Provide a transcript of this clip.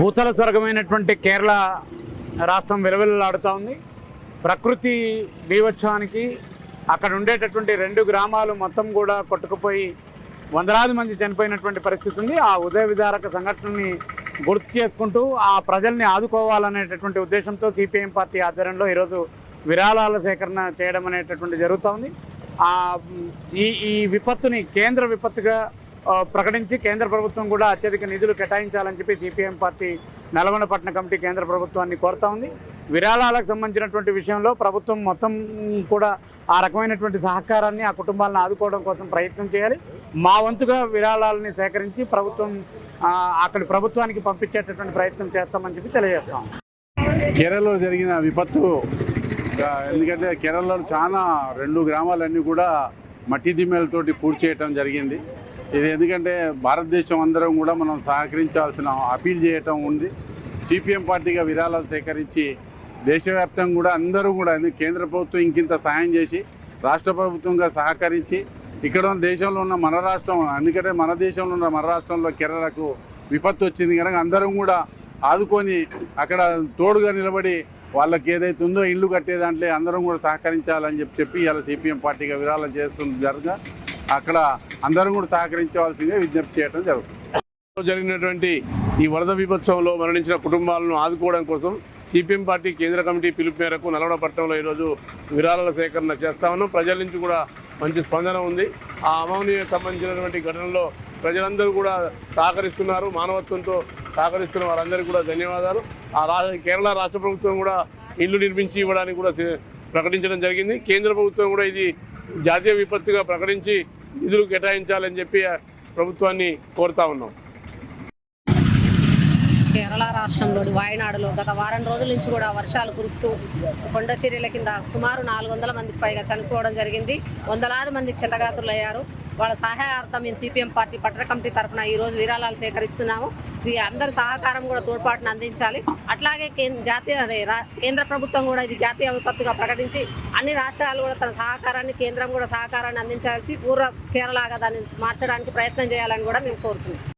భూతల స్వర్గమైనటువంటి కేరళ రాష్ట్రం విలవిల్లాడుతూ ఉంది. ప్రకృతి బీభత్సవానికి అక్కడ ఉండేటటువంటి రెండు గ్రామాలు మొత్తం కూడా కొట్టుకుపోయి వందలాది మంది చనిపోయినటువంటి పరిస్థితి ఉంది. ఆ ఉదయ విదారక సంఘటనని గుర్తు చేసుకుంటూ ఆ ప్రజల్ని ఆదుకోవాలనేటటువంటి ఉద్దేశంతో సిపిఎం పార్టీ ఆధ్వర్యంలో ఈరోజు విరాళాల సేకరణ చేయడం అనేటటువంటి జరుగుతూ ఉంది. ఆ ఈ ఈ విపత్తుని కేంద్ర విపత్తుగా ప్రకటించి కేంద్ర ప్రభుత్వం కూడా అత్యధిక నిధులు కేటాయించాలని చెప్పి సిపిఎం పార్టీ నల్గొండ పట్టణ కమిటీ కేంద్ర ప్రభుత్వాన్ని కోరుతా ఉంది. విరాళాలకు సంబంధించినటువంటి విషయంలో ప్రభుత్వం మొత్తం కూడా ఆ రకమైనటువంటి సహకారాన్ని ఆ కుటుంబాలను ఆదుకోవడం కోసం ప్రయత్నం చేయాలి. మా వంతుగా విరాళాలని సేకరించి ప్రభుత్వం అక్కడి ప్రభుత్వానికి పంపించేటటువంటి ప్రయత్నం చేస్తామని చెప్పి తెలియజేస్తాం కేరళలో జరిగిన విపత్తు ఎందుకంటే కేరళలో చాలా రెండు గ్రామాలన్నీ కూడా మట్టి దిమ్మెలతోటి పూర్తి చేయటం జరిగింది. ఇది ఎందుకంటే భారతదేశం అందరం కూడా మనం సహకరించాల్సిన అపీల్ చేయటం ఉంది. సిపిఎం పార్టీగా విరాళాలు సేకరించి దేశవ్యాప్తంగా కూడా అందరూ కూడా కేంద్ర ప్రభుత్వం ఇంకింత సహాయం చేసి రాష్ట్ర ప్రభుత్వంగా సహకరించి ఇక్కడ ఉన్న దేశంలో ఉన్న మన రాష్ట్రం ఎందుకంటే మన దేశంలో ఉన్న మన రాష్ట్రంలో కేరళకు విపత్తు వచ్చింది కనుక అందరం కూడా ఆదుకొని అక్కడ తోడుగా నిలబడి వాళ్ళకి ఏదైతే ఉందో ఇల్లు కట్టే దాంట్లో అందరం కూడా సహకరించాలని చెప్పి చెప్పి ఇలా సిపిఎం పార్టీగా విరాళం చేస్తుంది జరగ అక్కడ అందరం కూడా సహకరించవలసిందే విజ్ఞప్తి చేయడం జరుగుతుంది. జరిగినటువంటి ఈ వరద విపత్సవంలో మరణించిన కుటుంబాలను ఆదుకోవడం కోసం సిపిఎం పార్టీ కేంద్ర కమిటీ పిలుపు మేరకు నల్గొండ పట్టణంలో ఈరోజు విరాళాల సేకరణ చేస్తా ఉన్నాం. ప్రజల నుంచి కూడా మంచి స్పందన ఉంది. ఆ అమౌనికి సంబంధించినటువంటి ఘటనలో ప్రజలందరూ కూడా సహకరిస్తున్నారు. మానవత్వంతో సహకరిస్తున్న వారందరికీ కూడా ధన్యవాదాలు. ఆ కేరళ రాష్ట్ర ప్రభుత్వం కూడా ఇల్లు నిర్మించి ఇవ్వడానికి కూడా ప్రకటించడం జరిగింది. కేంద్ర ప్రభుత్వం కూడా ఇది జాతీయ విపత్తుగా ప్రకటించి నిధులు కేటాయించాలని చెప్పి ప్రభుత్వాన్ని కోరుతా ఉన్నాం. కేరళ రాష్ట్రంలోని వాయనాడులో గత వారం రోజుల నుంచి కూడా వర్షాలు కురుస్తూ కొండ చర్యల కింద సుమారు నాలుగు వందల మందికి పైగా చనిపోవడం జరిగింది. వందలాది మంది క్షతగాతులయ్యారు వాళ్ళ సహాయార్థం మేము సిపిఎం పార్టీ పట్టణ కమిటీ తరఫున ఈ రోజు విరాళాలు సేకరిస్తున్నాము. ఇది అందరి సహకారం కూడా తోడ్పాటును అందించాలి. అట్లాగే జాతీయ అదే రా- కేంద్ర ప్రభుత్వం కూడా ఇది జాతీయ విపత్తుగా ప్రకటించి అన్ని రాష్ట్రాలు కూడా తన సహకారాన్ని కేంద్రం కూడా సహకారాన్ని అందించాల్సి పూర్వ కేరళగా దాన్ని మార్చడానికి ప్రయత్నం చేయాలని కూడా మేము కోరుతున్నాం.